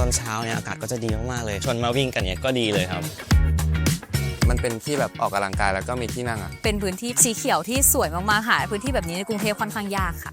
ตอนเช้าเนี่ยอากาศก็จะดีมากๆเลย ชวนมาวิ่งกันเนี่ยก็ดีเลยครับ มันเป็นที่แบบออกกำลังกายแล้วก็มีที่นั่งอะ เป็นพื้นที่สีเขียวที่สวยมากๆหาพื้นที่แบบนี้ในกรุงเทพค่อนข้างยากค่ะ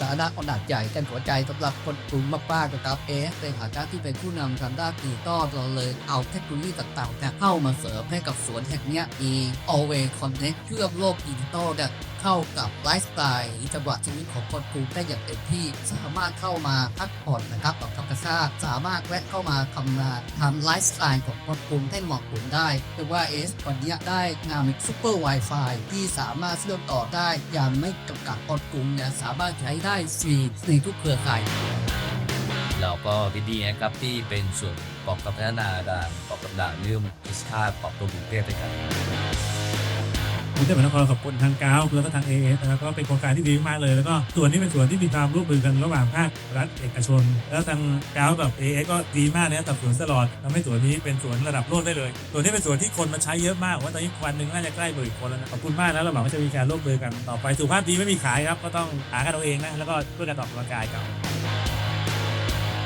สาธารณะขนาดใหญ่เป็นหัวใจสำหรับคนกลุ่มากๆนะครับเอสในฐานะที่เป็นผู้นำทางด้านดิจิตอลเราเลยเอาเทคโนโลยีต่างๆเนี่ยเข้ามาเสริมให้กับสวนแห่งนี้ยมี Always Connect เชื่อมโลกดิจิตอลเนี่ย เข้ากับไลฟ์สไตล์จังหวะชีวิตของคนกรุงได้อย่างเต็มที่ สามารถเข้ามาพักผ่อนนะครับกับธรรมชาติสามารถแวะเข้ามาทำงานทำไลฟ์สไตล์ของคนกรุงให้เหมาะสมได้เรียกว่าเอสวันนี้ได้งานซุปเปอร์ Wi-Fi ที่สามารถเชื่อมต่อได้อย่างไม่จำกัดคนกรุงเนี่ยสามารถใช้ได้ฟรีในทุกเครือข่ายแล้วก็วิดีนะครับที่เป็นส่วนประกอบกับพัฒนาการประกอบด่านเรื่องอิสคาปรับตัวกรุงเทพด้วยกัน รุงเทพมหานครขอบคุณทางก้าวแล้วก็ทางเอเอสนะครับก็เป็นโครงการที่ดีมากเลยแล้วก็ส่วนนี้เป็นส่วนที่มีความร่วมมือกันระหว่างภาครัฐเอกชน แล้วทางก้าวกับเอเอสก็ดีมากนะกับสวนสลอดทำให้สวนนี้เป็นสวนระดับโลกได้เลยส่วนนี้เป็นสวนที่คนมาใช้เยอะมากว่าตอนนี้วันหนึ่งน่าจะใกล้หมื่นคนแล้วนะขอบคุณมากแล้วเราหวังว่าจะมีการร่วมมือกันต่อไปสุขภาพดีไม่มีขายครับก็ต้องหากันเอาเองนะแล้วก็ช่วยกันออกกำลังกายกัน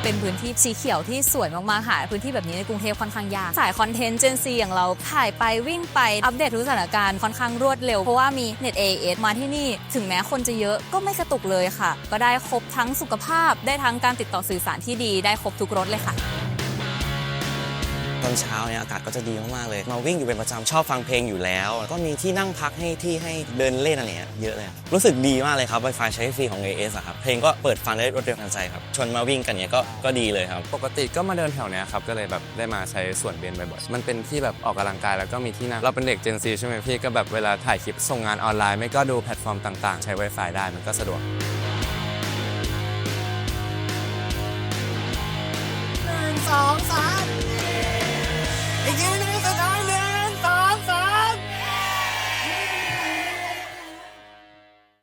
เป็นพื้นที่สีเขียวที่สวยมากๆหาพื้นที่แบบนี้ในกรุงเทพค่อนข้างยากสายคอนเทนต์เจนซีอย่างเราถ่ายไปวิ่งไปอัปเดตทุกสถานการณ์ค่อนข้างรวดเร็ว เพราะว่ามีเน็ต AAS มาที่นี่ ถึงแม้คนจะเยอะก็ไม่กระตุกเลยค่ะ ก็ได้ครบทั้งสุขภาพ ได้ทั้งการติดต่อสื่อสารที่ดี ได้ครบทุกรสเลยค่ะ ตอนเช้าเนี่ยอากาศก็จะดีมากๆเลย มาวิ่งอยู่เป็นประจำชอบฟังเพลงอยู่แล้ว ก็มีที่นั่งพักให้ที่ให้เดินเล่นอะไรเนี่ยเยอะเลยครับรู้สึกดีมากเลยครับ Wi-Fi ใช้ฟรีของ AS อะครับเพลงก็เปิดฟังได้รวดเร็วทันใจครับชวนมาวิ่งกันเนี่ยก็ก็ดีเลยครับ ปกติก็มาเดินแถวเนี้ยครับก็เลยแบบได้มาใช้ส่วนเบนบ่อยๆมันเป็นที่แบบออกกำลังกายแล้วก็มีที่นั่งเราเป็นเด็ก Gen Z ใช่ไหมพี่ก็แบบเวลาถ่ายคลิปส่งงานออนไลน์ไม่ก็ดูแพลตฟอร์มต่างๆ ใช้ Wi-Fi ได้มันก็สะดวกหนึ่งสองสาม อี